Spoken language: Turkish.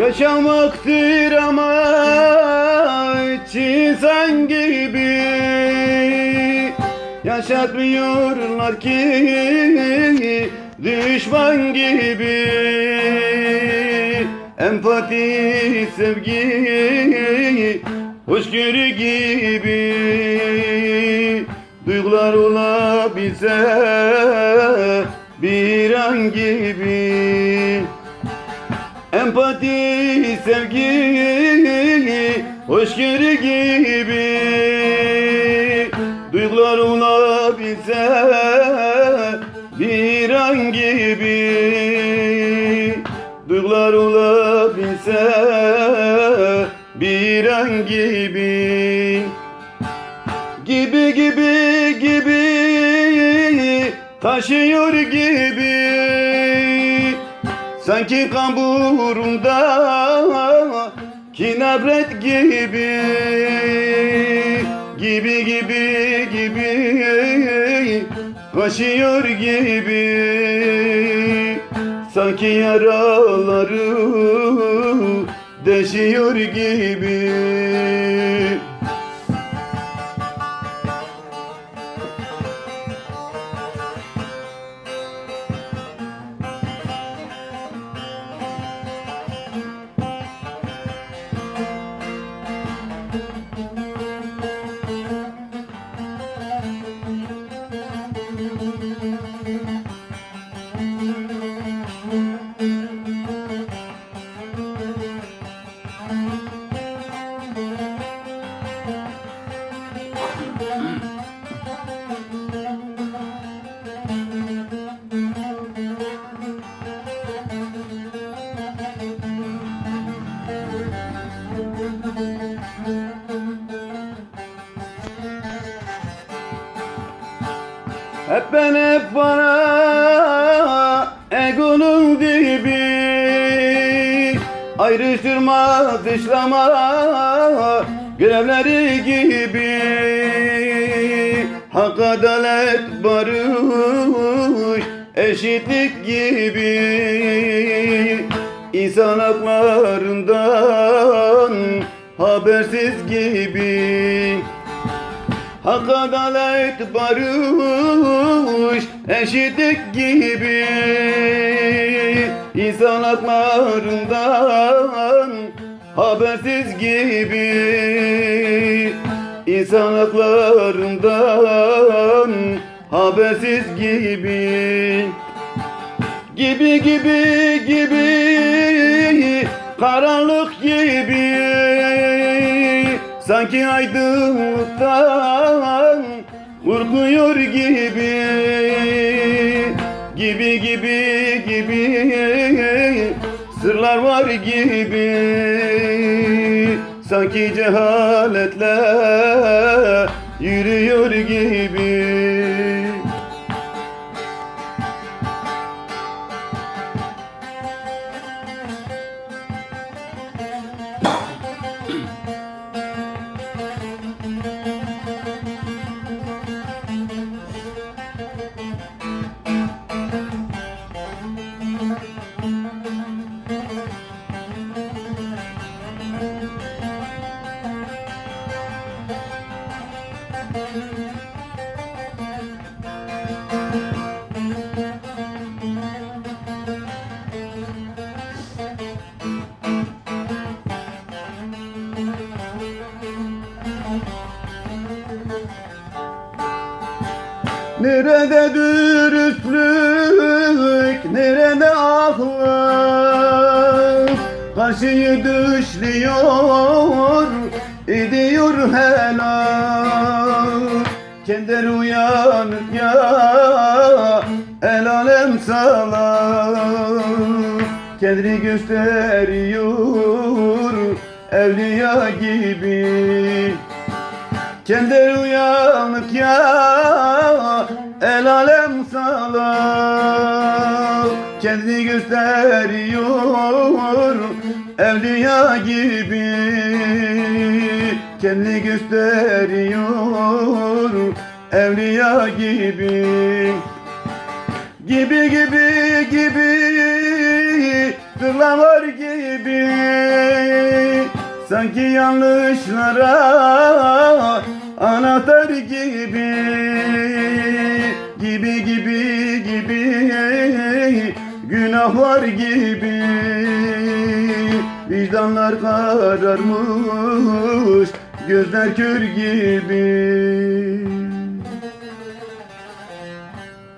Yaşamaktır amaç insan gibi. Yaşatmıyorlar ki düşman gibi. Empati, sevgi, hoşgörü gibi. Duygular olabilse bir an gibi Empati, sevgi, hoşgörü gibi. Duygular olabilse bir an gibi. Duygular olabilse bir an gibi. Gibi gibi gibi taşıyor gibi Sanki kamburumda kinabret gibi Gibi gibi gibi Kaşıyor gibi. Sanki yaraları deşiyor gibi Hep ben hep bana egonun dibi. Ayrıştırma, dışlama görevleri gibi. Hak, adalet, barış, eşitlik gibi. İnsan haklarından habersiz gibi Hak adalet barış eşitlik gibi. İnsan haklarından habersiz gibi. İnsan haklarından habersiz gibi. Gibi gibi gibi karanlık gibi Sanki aydınlıktan korkuyor gibi Gibi gibi gibi Sırlar var gibi. Sanki cehaletle yürüyor gibi Nerede dürüstlük, nerede ahlak? Karşıyı dışlıyor, ediyor helak Kender uyanık ya, el alem salak Kendini gösteriyor, evliya gibi. Kendi uyanık ya. El alem salak Kendini gösteriyor Evliya gibi Kendini gösteriyor. Evliya gibi Gibi gibi gibi. Sırlar gibi. Sanki yanlışlara anahtar gibi. Gibi gibi gibi. Günahlar gibi. Vicdanlar kararmış gözler kör gibi.